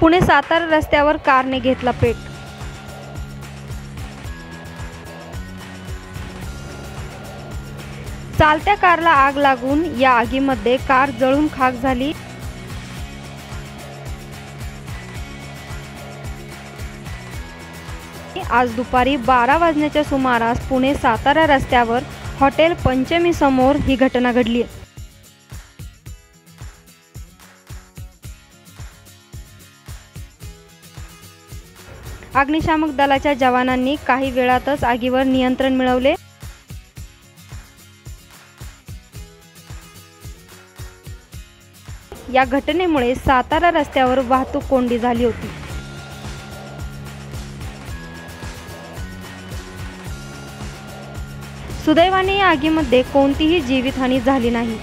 पुणे सातारा रस्त्यावर कारने घेतला पेट. चालत्या कारला आग लागून या आगीमध्ये कार जळून खाक झाली. आज दुपारी बारा वाजण्याच्या सुमारास पुणे सातारा रस्त्यावर हॉटेल पंचमी समोर ही घटना घडली. अग्निशामक दलाच्या जवानांनी काही वेळातच आगीवर नियंत्रण मिळवले. या घटनेमुळे सातारा रस्त्यावर वाहतूक कोंडी झाली होती. सुदैवाने या आगीमध्ये कोणतीही जीवितहानी झाली नाही.